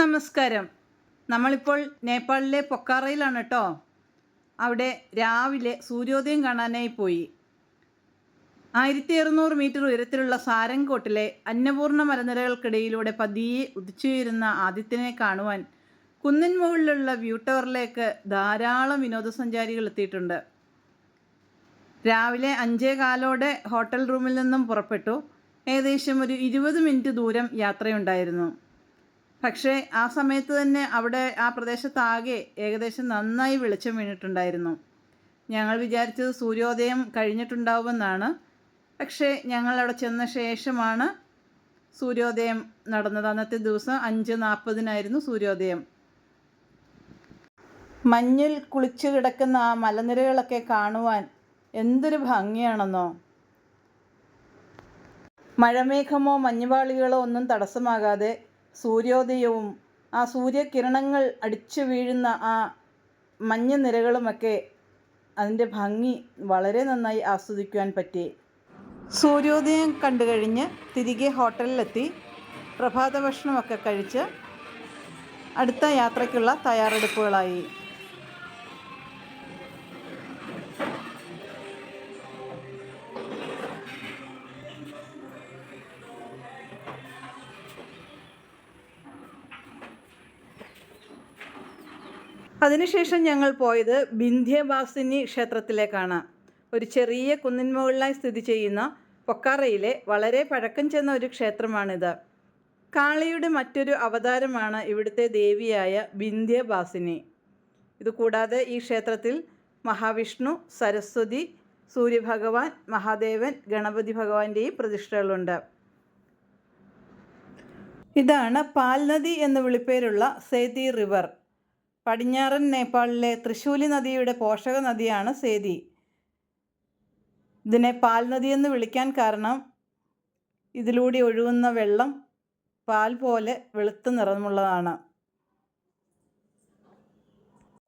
നമസ്കാരം. നമ്മളിപ്പോൾ നേപ്പാളിലെ പൊക്കാറയിലാണ് കേട്ടോ അവിടെ രാവിലെ സൂര്യോദയം കാണാനായി പോയി. ആയിരത്തി അറുന്നൂറ് മീറ്റർ ഉയരത്തിലുള്ള സാരംഗോട്ടിലെ അന്നപൂർണ മലനിരകൾക്കിടയിലൂടെ പതിയെ ഉദിച്ചുയരുന്ന ആദിത്യനെ കാണുവാൻ കുന്നിൻ മുകളിലുള്ള വ്യൂ ടവറിലേക്ക് ധാരാളം വിനോദസഞ്ചാരികൾ എത്തിയിട്ടുണ്ട്. രാവിലെ അഞ്ചേ കാലോടെ ഹോട്ടൽ റൂമിൽ നിന്നും പുറപ്പെട്ടു. ഏകദേശം ഒരു ഇരുപത് മിനിറ്റ് ദൂരം യാത്രയുണ്ടായിരുന്നു. പക്ഷേ ആ സമയത്ത് തന്നെ അവിടെ ആ പ്രദേശത്താകെ ഏകദേശം നന്നായി വെളിച്ചം വീണിട്ടുണ്ടായിരുന്നു. ഞങ്ങൾ വിചാരിച്ചത് സൂര്യോദയം കഴിഞ്ഞിട്ടുണ്ടാവുമെന്നാണ്. പക്ഷേ ഞങ്ങൾ അവിടെ ചെന്ന ശേഷമാണ് സൂര്യോദയം നടന്നത്. അന്നത്തെ ദിവസം അഞ്ച് നാൽപ്പതിനായിരുന്നു സൂര്യോദയം. മഞ്ഞിൽ കുളിച്ചു കിടക്കുന്ന ആ മലനിരകളൊക്കെ കാണുവാൻ എന്തൊരു ഭംഗിയാണെന്നോ. മഴമേഘമോ മഞ്ഞുപാളികളോ ഒന്നും തടസ്സമാകാതെ സൂര്യോദയവും ആ സൂര്യകിരണങ്ങൾ അടിച്ചു വീഴുന്ന ആ മഞ്ഞ നിരകളുമൊക്കെ അതിന്റെ ഭംഗി വളരെ നന്നായി ആസ്വദിക്കുവാൻ പറ്റി. സൂര്യോദയം കണ്ടു കഴിഞ്ഞ് തിരികെ ഹോട്ടലിലെത്തി പ്രഭാത ഭക്ഷണമൊക്കെ കഴിച്ച് അടുത്ത യാത്രയ്ക്കുള്ള തയ്യാറെടുപ്പുകളായി. അതിനുശേഷം ഞങ്ങൾ പോയത് ബിന്ധ്യവാസിനി ക്ഷേത്രത്തിലേക്കാണ്. ഒരു ചെറിയ കുന്നിൻ മുകളിലായി സ്ഥിതി ചെയ്യുന്ന പൊക്കാറയിലെ വളരെ പഴക്കം ചെന്ന ഒരു ക്ഷേത്രമാണിത്. കാളിയുടെ മറ്റൊരു അവതാരമാണ് ഇവിടുത്തെ ദേവിയായ ബിന്ധ്യവാസിനി. ഇതുകൂടാതെ ഈ ക്ഷേത്രത്തിൽ മഹാവിഷ്ണു സരസ്വതി സൂര്യഭഗവാൻ മഹാദേവൻ ഗണപതി ഭഗവാന്റെയും പ്രതിഷ്ഠകളുണ്ട്. ഇതാണ് പാൽനദി എന്ന് വിളിപ്പേരുള്ള സേതി റിവർ. പടിഞ്ഞാറൻ നേപ്പാളിലെ തൃശൂലി നദിയുടെ പോഷക നദിയാണ് സേതി. ഇതിനെ പാൽ എന്ന് വിളിക്കാൻ കാരണം ഇതിലൂടെ ഒഴുകുന്ന വെള്ളം പാൽ പോലെ വെളുത്ത നിറമുള്ളതാണ്.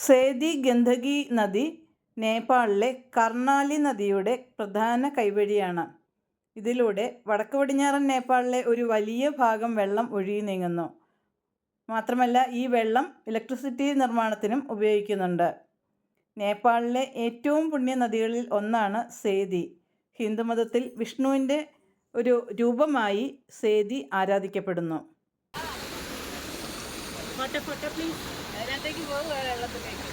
സേതി ഗന്ധകി നദി നേപ്പാളിലെ കർണാലി നദിയുടെ പ്രധാന കൈവഴിയാണ്. ഇതിലൂടെ വടക്ക് പടിഞ്ഞാറൻ നേപ്പാളിലെ ഒരു വലിയ ഭാഗം വെള്ളം ഒഴുകി നീങ്ങുന്നു. മാത്രമല്ല ഈ വെള്ളം ഇലക്ട്രിസിറ്റി നിർമ്മാണത്തിനും ഉപയോഗിക്കുന്നുണ്ട്. നേപ്പാളിലെ ഏറ്റവും പുണ്യ നദികളിൽ ഒന്നാണ് സേതി. ഹിന്ദുമതത്തിൽ വിഷ്ണുവിന്റെ ഒരു രൂപമായി സേതി ആരാധിക്കപ്പെടുന്നു. ഫോട്ടോ ഫോട്ടോ പ്ലീസ് അതിനകത്തേക്ക് പോകുക വെള്ളത്തിലേക്ക്.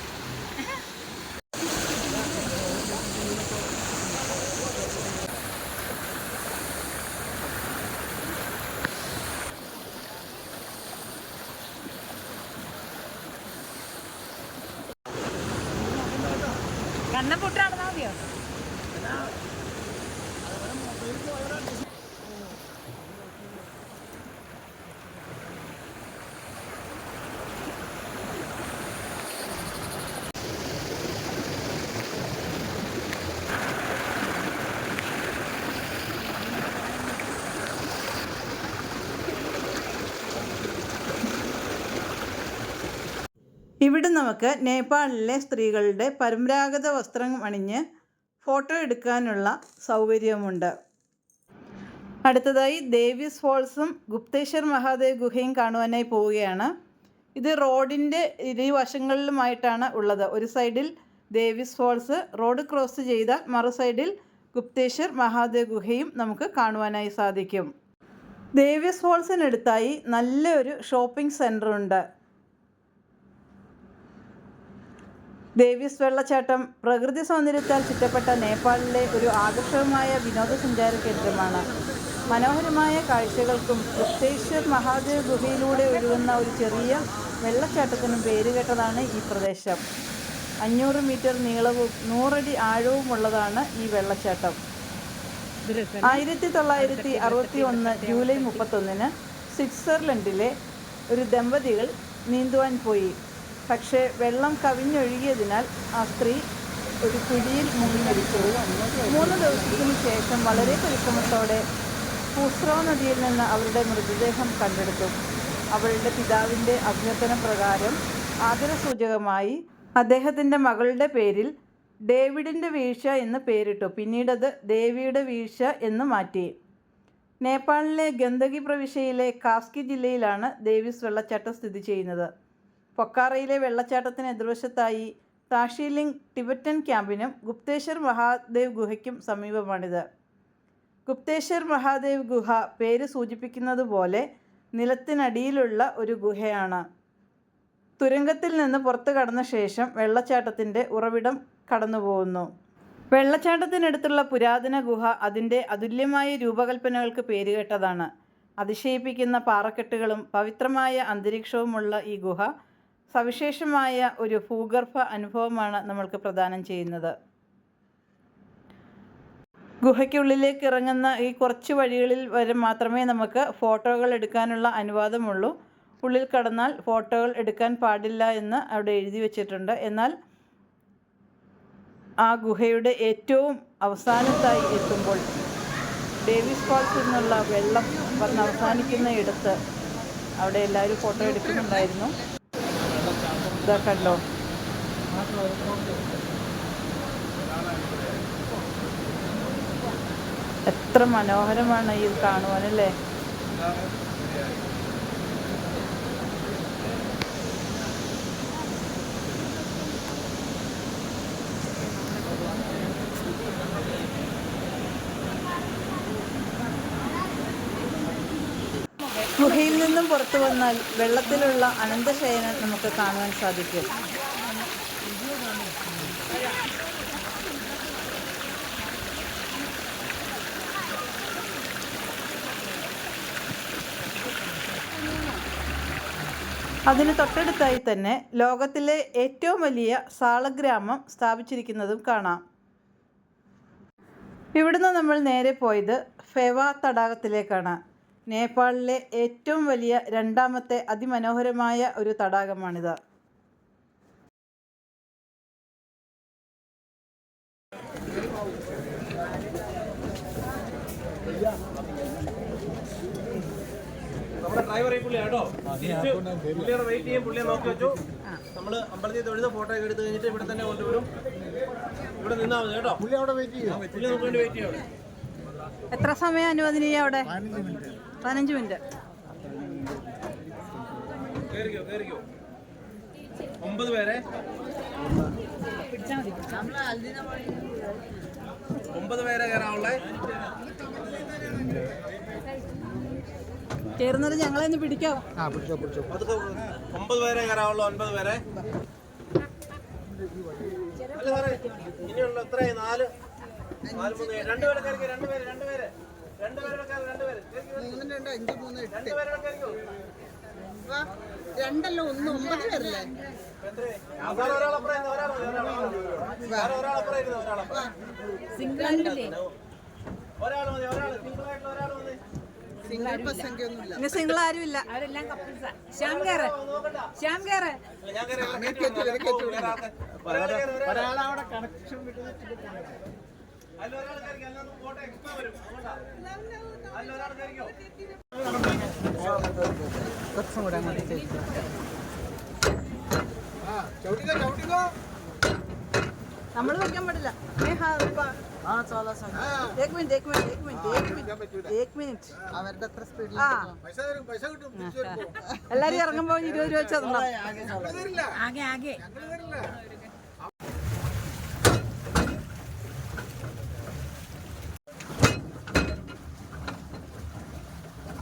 ഇവിടെ നമുക്ക് നേപ്പാളിലെ സ്ത്രീകളുടെ പരമ്പരാഗത വസ്ത്രം അണിഞ്ഞ് ഫോട്ടോ എടുക്കാനുള്ള സൗകര്യമുണ്ട്. അടുത്തതായി ദേവീസ് ഫോൾസും ഗുപ്തേശ്വർ മഹാദേവ് ഗുഹയും കാണുവാനായി പോവുകയാണ്. ഇത് റോഡിന്റെ ഇരുവശങ്ങളിലുമായിട്ടാണ് ഉള്ളത്. ഒരു സൈഡിൽ ദേവീസ് ഫോൾസ് റോഡ് ക്രോസ് ചെയ്താൽ മറു സൈഡിൽ ഗുപ്തേശ്വർ മഹാദേവ് ഗുഹയും നമുക്ക് കാണുവാനായി സാധിക്കും. ദേവീസ് ഫോൾസിനടുത്തായി നല്ലൊരു ഷോപ്പിംഗ് സെന്റർ ഉണ്ട് ദേവീസ് വെള്ളച്ചാട്ടം പ്രകൃതി സൗന്ദര്യത്താൽ ചുറ്റപ്പെട്ട നേപ്പാളിലെ ഒരു ആകർഷകമായ വിനോദസഞ്ചാര കേന്ദ്രമാണ് മനോഹരമായ കാഴ്ചകൾക്കും ഗുപ്തേശ്വർ മഹാദേവ് ഗുഹയിലൂടെ ഒഴുകുന്ന ഒരു ചെറിയ വെള്ളച്ചാട്ടത്തിനും പേരുകേട്ടതാണ് ഈ പ്രദേശം. അഞ്ഞൂറ് മീറ്റർ നീളവും നൂറടി ആഴവുമുള്ളതാണ് ഈ വെള്ളച്ചാട്ടം. ആയിരത്തി തൊള്ളായിരത്തി അറുപത്തി ഒന്ന് ജൂലൈ മുപ്പത്തൊന്നിന് സ്വിറ്റ്സർലൻഡിലെ ഒരു ദമ്പതികൾ നീന്തുവാൻ പോയി. പക്ഷേ വെള്ളം കവിഞ്ഞൊഴുകിയതിനാൽ ആ സ്ത്രീ ഒരു കുഴിയിൽ മുങ്ങി മരിച്ചു. മൂന്ന് ദിവസത്തിന് ശേഷം വളരെ പരിശ്രമത്തോടെ പൂസ്രോ നദിയിൽ നിന്ന് അവരുടെ മൃതദേഹം കണ്ടെടുത്തു. അവളുടെ പിതാവിന്റെ അഭ്യർത്ഥന പ്രകാരം ആദരസൂചകമായി അദ്ദേഹത്തിന്റെ മകളുടെ പേരിൽ ഡേവിഡിന്റെ വീഴ്ച എന്ന് പേരിട്ടു. പിന്നീടത് ദേവിയുടെ വീഴ്ച എന്ന് മാറ്റി. നേപ്പാളിലെ ഗന്ദകി പ്രവിശ്യയിലെ കാസ്കി ജില്ലയിലാണ് ദേവീസ് വെള്ളച്ചാട്ടം സ്ഥിതി ചെയ്യുന്നത്. പൊക്കാറയിലെ വെള്ളച്ചാട്ടത്തിന് എതിർവശത്തായി താഷീലിംഗ് ടിബറ്റൻ ക്യാമ്പിനും ഗുപ്തേശ്വർ മഹാദേവ് ഗുഹയ്ക്കും സമീപമാണിത്. ഗുപ്തേശ്വർ മഹാദേവ് ഗുഹ പേര് സൂചിപ്പിക്കുന്നത് പോലെ നിലത്തിനടിയിലുള്ള ഒരു ഗുഹയാണ്. തുരങ്കത്തിൽ നിന്ന് പുറത്തു കടന്ന ശേഷം വെള്ളച്ചാട്ടത്തിന്റെ ഉറവിടം കടന്നുപോകുന്നു. വെള്ളച്ചാട്ടത്തിനടുത്തുള്ള പുരാതന ഗുഹ അതിന്റെ അതുല്യമായ രൂപകൽപ്പനകൾക്ക് പേരുകേട്ടതാണ് അതിശയിപ്പിക്കുന്ന പാറക്കെട്ടുകളും പവിത്രമായ അന്തരീക്ഷവുമുള്ള ഈ ഗുഹ സവിശേഷമായ ഒരു ഭൂഗർഭ അനുഭവമാണ് നമ്മൾക്ക് പ്രദാനം ചെയ്യുന്നത്. ഗുഹയ്ക്കുള്ളിലേക്ക് ഇറങ്ങുന്ന ഈ കുറച്ച് വഴികളിൽ വരെ മാത്രമേ നമുക്ക് ഫോട്ടോകൾ എടുക്കാനുള്ള അനുവാദമുള്ളൂ. ഉള്ളിൽ കടന്നാൽ ഫോട്ടോകൾ എടുക്കാൻ പാടില്ല എന്ന് അവിടെ എഴുതി വച്ചിട്ടുണ്ട്. എന്നാൽ ആ ഗുഹയുടെ ഏറ്റവും അവസാനത്തായി എത്തുമ്പോൾ ഡേവിസ് ഫാൾസിൽ എന്നുള്ള വെള്ളം വന്ന് അവസാനിക്കുന്ന ഇടത്ത് അവിടെ എല്ലാവരും ഫോട്ടോ എടുക്കുന്നുണ്ടായിരുന്നു. ഇതാ കണ്ടോ എത്ര മനോഹരമാണ് ഇത് കാണുവാനല്ലേ? ഗുഹയിൽ നിന്നും പുറത്തു വന്നാൽ വെള്ളത്തിലുള്ള അനന്തശയനം നമുക്ക് കാണുവാൻ സാധിക്കും. അതിന് തൊട്ടടുത്തായി തന്നെ ലോകത്തിലെ ഏറ്റവും വലിയ സാളഗ്രാമം സ്ഥാപിച്ചിരിക്കുന്നതും കാണാം. ഇവിടുന്ന് നമ്മൾ നേരെ പോയത് ഫെവ തടാകത്തിലേക്കാണ്. നേപ്പാളിലെ ഏറ്റവും വലിയ രണ്ടാമത്തെ അതിമനോഹരമായ ഒരു തടാകമാണിത്. നമ്മുടെ ഡ്രൈവർ ഈ പുള്ളിയാ പുള്ളിയുടെ വെയിറ്റ് ചെയ്യും പുള്ളിയെ നോക്കി വെച്ചു. നമ്മൾ അമ്പലത്തിൽ തൊഴുന്ന ഫോട്ടോ ഒക്കെ എടുത്ത് കഴിഞ്ഞിട്ട് ഇവിടെ തന്നെ ഇവിടെ മതി കേട്ടോ. പുള്ളി അവിടെ വെയിറ്റ് ചെയ്യും? പുള്ളി നമുക്ക് വേണ്ടി വെയിറ്റ് ചെയ്യും എത്ര സമയം അനുവദനീയ അവിടെ? പതിനഞ്ച് മിനിറ്റ്. ഒമ്പത് പേരെ? ഒമ്പത് പേരെ കയറാവുള്ളേ കയറുന്നത് ഞങ്ങളെ ഒന്ന് പിടിക്കാവോ അതൊക്കെ ഒമ്പത് പേരെ കയറാവുള്ളൂ ഒൻപത് പേരെ. ഇനിയുള്ള എത്രയായി? നാല് നാല് മൂന്ന്. രണ്ട് പേരെ കയറി രണ്ട് പേര് രണ്ട് പേര്. രണ്ടല്ല ഒന്ന് ഒമ്പത് പേരല്ലേ സിംഗിൾ ആരും ഇല്ല അവരെല്ലാം ശ്യാം കേറ് ശ്യാം കേറ് ഒരാളവിടെ കണക്ഷൻ വിട്ടു. നമ്മൾ ആ minute minute minute minute minute സ്പീഡിൽ എല്ലാരും ഇറങ്ങുമ്പോ ഇരുപത് രൂപ വെച്ചാ ആകെ ആകെ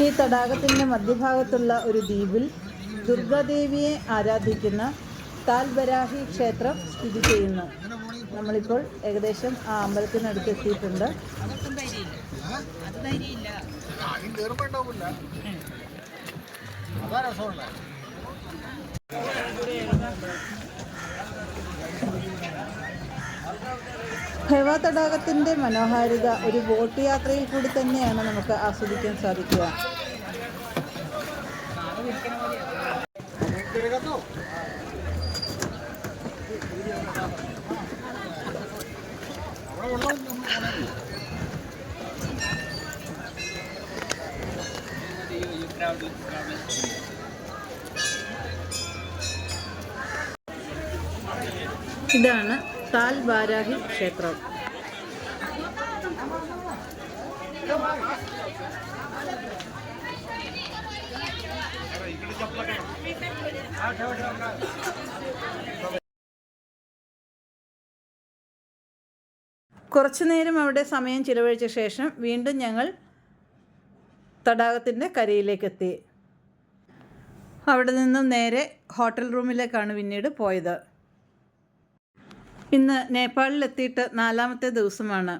ഈ തടാകത്തിന്റെ മധ്യഭാഗത്തുള്ള ഒരു ദ്വീപിൽ ദുർഗാദേവിയെ ആരാധിക്കുന്ന താൽബരാഹി ക്ഷേത്രം സ്ഥിതി ചെയ്യുന്നു. നമ്മളിപ്പോൾ ഏകദേശം ആ അമ്പലത്തിനടുത്ത് എത്തിയിട്ടുണ്ട് ഭൈവ തടാകത്തിന്റെ മനോഹാരിത ഒരു ബോട്ട് യാത്രയിൽ കൂടി തന്നെയാണ് നമുക്ക് ആസ്വദിക്കാൻ സാധിക്കുക. ഇതാണ് താൽ ബാരാഹി ക്ഷേത്രം. കുറച്ചു നേരം അവിടെ സമയം ചിലവഴിച്ച ശേഷം വീണ്ടും ഞങ്ങൾ തടാകത്തിന്റെ കരയിലേക്ക് എത്തി അവിടെ നിന്നും നേരെ ഹോട്ടൽ റൂമിലേക്കാണ് പിന്നീട് പോയത്. ഇന്ന് നേപ്പാളിലെത്തിയിട്ട് നാലാമത്തെ ദിവസമാണ്.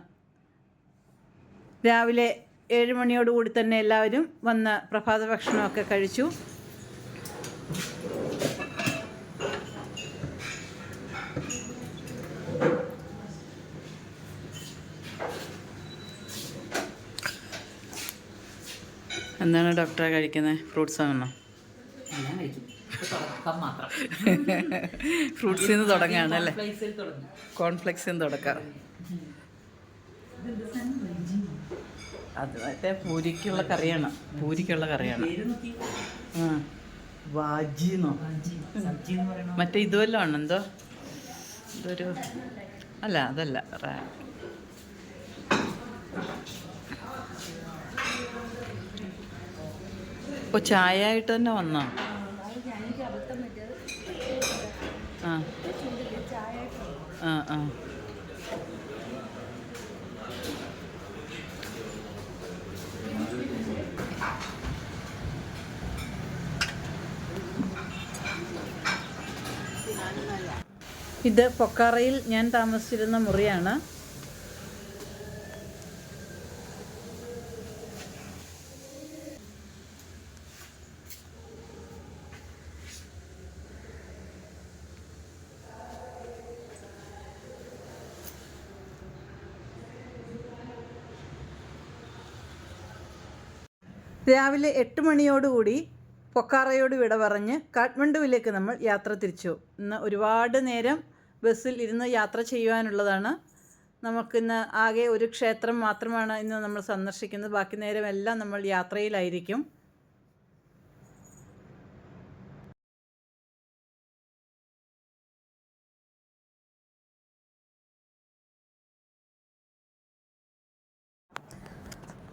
രാവിലെ ഏഴ് മണിയോടുകൂടി തന്നെ എല്ലാവരും വന്ന് പ്രഭാത ഭക്ഷണമൊക്കെ കഴിച്ചു. എന്താണ് ഡോക്ടറെ കഴിക്കുന്നത്? ഫ്രൂട്ട്സ് ആണോ? തുടക്കം മാത്രം. ഫ്രൂട്ട്സിൽ നിന്ന് തുടങ്ങാണ് അല്ലേ? കോൺഫ്ലെക്സിൽ നിന്ന് തുടക്കാം. അത് മറ്റേ പൂരിക്കുള്ള കറിയാണ്. പൂരിക്കുള്ള കറിയാണ്. വാജിന്നോ? മറ്റേ ഇതുവല്ലോ ആണ്? എന്തോ? ഇതൊരു അല്ല അതല്ല. ഇപ്പൊ ചായ ആയിട്ട് തന്നെ വന്നോ? ആ. ഇത് പൊക്കാറയിൽ ഞാൻ താമസിച്ചിരുന്ന മുറിയാണ്. രാവിലെ എട്ട് മണിയോടുകൂടി പൊക്കാറയോട് വിട പറഞ്ഞ് കാഠ്മണ്ഡുവിലേക്ക് നമ്മൾ യാത്ര തിരിച്ചു. ഇന്ന് ഒരുപാട് നേരം ബസ്സിൽ ഇരുന്ന് യാത്ര ചെയ്യുവാനുള്ളതാണ്. നമുക്കിന്ന് ആകെ ഒരു ക്ഷേത്രം മാത്രമാണ് ഇന്ന് നമ്മൾ സന്ദർശിക്കുന്നത്. ബാക്കി നേരമെല്ലാം നമ്മൾ യാത്രയിലായിരിക്കും.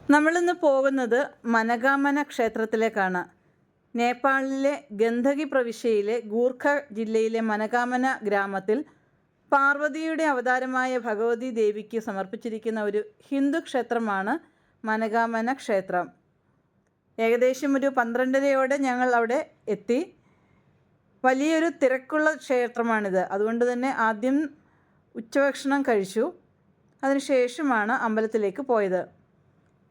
നമ്മളിന്ന് പോകുന്നത് മനകാമന ക്ഷേത്രത്തിലേക്കാണ്. നേപ്പാളിലെ ഗന്ധകി പ്രവിശ്യയിലെ ഗൂർഖ ജില്ലയിലെ മനകാമന ഗ്രാമത്തിൽ പാർവതിയുടെ അവതാരമായ ഭഗവതി ദേവിക്ക് സമർപ്പിച്ചിരിക്കുന്ന ഒരു ഹിന്ദു ക്ഷേത്രമാണ് മനകാമന ക്ഷേത്രം. ഏകദേശം ഒരു പന്ത്രണ്ടരയോടെ ഞങ്ങൾ അവിടെ എത്തി. വലിയൊരു തിരക്കുള്ള ക്ഷേത്രമാണിത്. അതുകൊണ്ട് തന്നെ ആദ്യം ഉച്ചഭക്ഷണം കഴിച്ചു. അതിനുശേഷമാണ് അമ്പലത്തിലേക്ക് പോയത്.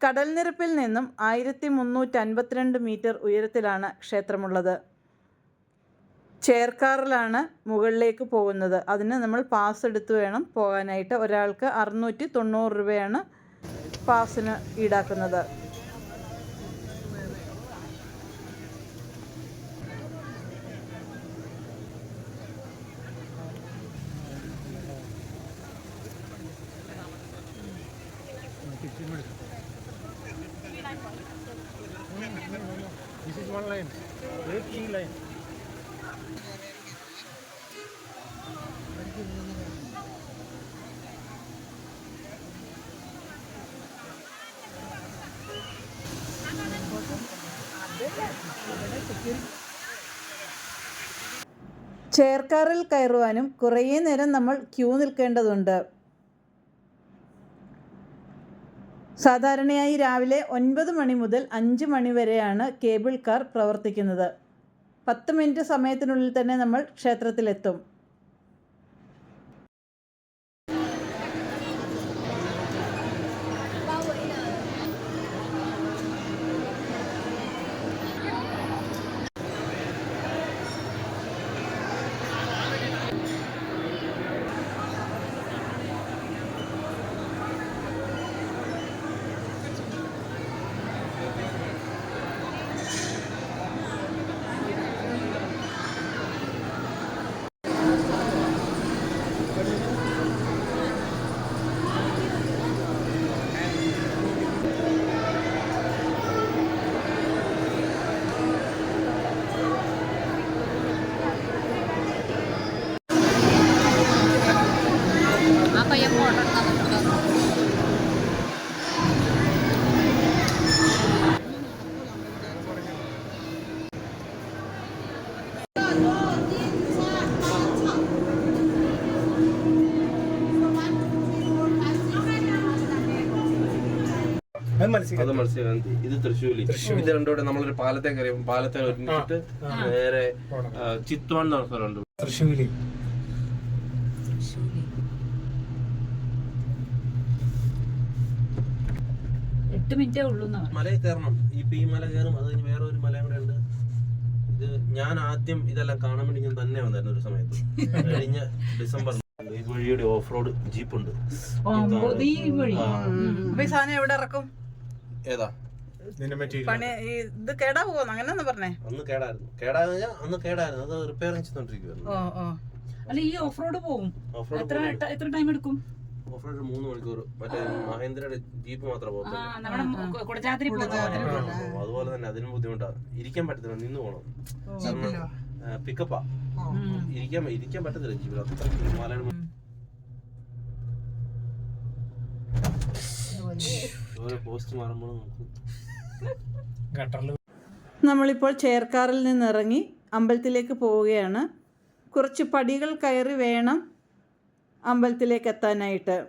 കടൽ നിരപ്പിൽ നിന്നും ആയിരത്തി മുന്നൂറ്റി അൻപത്തിരണ്ട് മീറ്റർ ഉയരത്തിലാണ് ക്ഷേത്രമുള്ളത്. ചേർക്കാറിലാണ് മുകളിലേക്ക് പോകുന്നത്. അതിന് നമ്മൾ പാസ് എടുത്ത് വേണം പോകാനായിട്ട്. ഒരാൾക്ക് അറുന്നൂറ്റി തൊണ്ണൂറ് രൂപയാണ് പാസിന് ഈടാക്കുന്നത്. Very ചെയർക്കാറിൽ ചേർക്കാറിൽ കയറുവാനും കുറേ നേരം നമ്മൾ ക്യൂ നിൽക്കേണ്ടതുണ്ട്. സാധാരണയായി രാവിലെ ഒൻപത് മണി മുതൽ അഞ്ച് മണി വരെയാണ് കേബിൾ കാർ പ്രവർത്തിക്കുന്നത്. പത്ത് മിനിറ്റ് സമയത്തിനുള്ളിൽ തന്നെ നമ്മൾ ക്ഷേത്രത്തിലെത്തും. അത് മത്സ്യഗന്ധി ഇത് തൃശ്ശൂലി ഇത് രണ്ടോടെ നമ്മളൊരു പാലത്തെ കയറി പാലത്തെ ഒരുമിച്ചിട്ട് നേരെ ചിത്തോൺ ചിത്വാൻ എന്ന് പറഞ്ഞ സ്ഥലമുണ്ട്. തൃശ്ശൂലി എട്ട് മിനിറ്റേ ഉള്ളൂ എന്നാ മലയിൽ കയറണം. ഇപ്പൊ ഈ മല കയറും അത് കഴിഞ്ഞ് വേറെ ഒരു മലയും കൂടെ ഉണ്ട്. ഇത് ഞാൻ ആദ്യം ഇതെല്ലാം കാണാൻ വേണ്ടി ഞാൻ തന്നെ വന്നായിരുന്നു ഒരു സമയത്ത്. കഴിഞ്ഞ ഡിസംബർ ഈ വഴിയുടെ ഓഫ് റോഡ് ജീപ്പ് ഉണ്ട്. എവിടെ ഇറക്കും? ഏതാ? നിന്റെ മെറ്റീരിയൽ പണി ഈ ഇത് കേടാ പോകുന്നു? അങ്ങനെയൊന്നും പറഞ്ഞേ. അന്ന് കേടായിരുന്നു. കേടാന്ന് പറഞ്ഞാൽ അന്ന് കേടായിരുന്നു. അത് റിപ്പയറിങ് ചെയ്തോണ്ടിരിക്കുവായിരുന്നു. ഓ ഓ. അല്ല ഈ ഓഫ് റോഡ് പോകും. ഓഫ് റോഡ് എത്ര ട- എത്ര ടൈം എടുക്കും? ഓഫ് റോഡ് മൂന്ന് മണിക്കൂർ. മറ്റേ മഹേന്ദ്രയുടെ ജീപ്പ് മാത്രമേ ആ പോകത്തുള്ളൂ നമ്മുടെ കുടജാദ്രി പോലെ. അതുപോലെ തന്നെ അതിനും ബുദ്ധിമുട്ടാണ് ഇരിക്കാൻ പറ്റത്തില്ല നിന്ന് പോകണം പിക്കപ്പാ ഇരിക്കാൻ ഇരിക്കാൻ പറ്റത്തില്ല ജീപ്പിൽ. അത്ര മലയുടെ നമ്മളിപ്പോൾ ചേർക്കാറിൽ നിന്നിറങ്ങി അമ്പലത്തിലേക്ക് പോവുകയാണ്. കുറച്ച് പടികൾ കയറി വേണം അമ്പലത്തിലേക്ക് എത്താനായിട്ട്.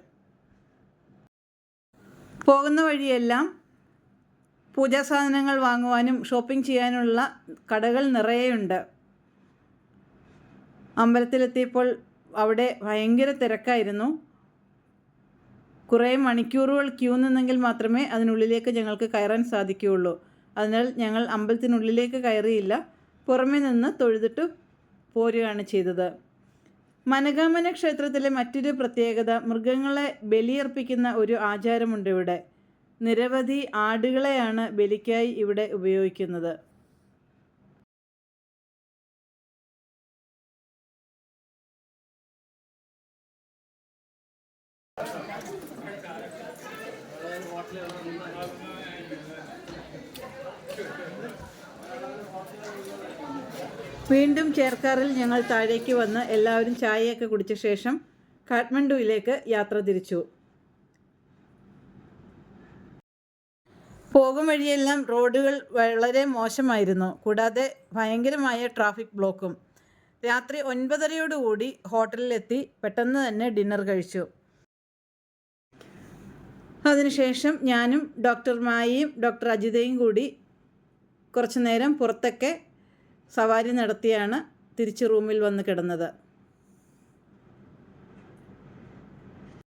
പോകുന്ന വഴിയെല്ലാം പൂജാ സാധനങ്ങൾ വാങ്ങുവാനും ഷോപ്പിംഗ് ചെയ്യാനുള്ള കടകൾ നിറയെയുണ്ട്. അമ്പലത്തിലെത്തിയപ്പോൾ അവിടെ ഭയങ്കര തിരക്കായിരുന്നു. കുറേ മണിക്കൂറുകൾ ക്യൂ നിന്നെങ്കിൽ മാത്രമേ അതിനുള്ളിലേക്ക് ഞങ്ങൾക്ക് കയറാൻ സാധിക്കുകയുള്ളൂ. അതിനാൽ ഞങ്ങൾ അമ്പലത്തിനുള്ളിലേക്ക് കയറിയില്ല. പുറമേ നിന്ന് തൊഴുതിട്ട് പോരുകയാണ് ചെയ്തത്. മനഗാമന ക്ഷേത്രത്തിലെ മറ്റൊരു പ്രത്യേകത മൃഗങ്ങളെ ബലിയർപ്പിക്കുന്ന ഒരു ആചാരമുണ്ട് ഇവിടെ നിരവധി ആടുകളെയാണ് ബലിക്കായി ഇവിടെ ഉപയോഗിക്കുന്നത്. വീണ്ടും ചേർക്കാറിൽ ഞങ്ങൾ താഴേക്ക് വന്ന് എല്ലാവരും ചായയൊക്കെ കുടിച്ച ശേഷം കാഠ്മണ്ഡുവിലേക്ക് യാത്ര തിരിച്ചു. പോകും വഴിയെല്ലാം റോഡുകൾ വളരെ മോശമായിരുന്നു. കൂടാതെ ഭയങ്കരമായ ട്രാഫിക് ബ്ലോക്കും. രാത്രി ഒൻപതരയോടുകൂടി ഹോട്ടലിലെത്തി പെട്ടെന്ന് തന്നെ ഡിന്നർ കഴിച്ചു. അതിനുശേഷം ഞാനും ഡോക്ടർ മായിയും ഡോക്ടർ അജിതയും കൂടി കുറച്ചു നേരം പുറത്തൊക്കെ സവാരി നടത്തിയാണ് തിരിച്ച് റൂമിൽ വന്ന് കിടന്നത്.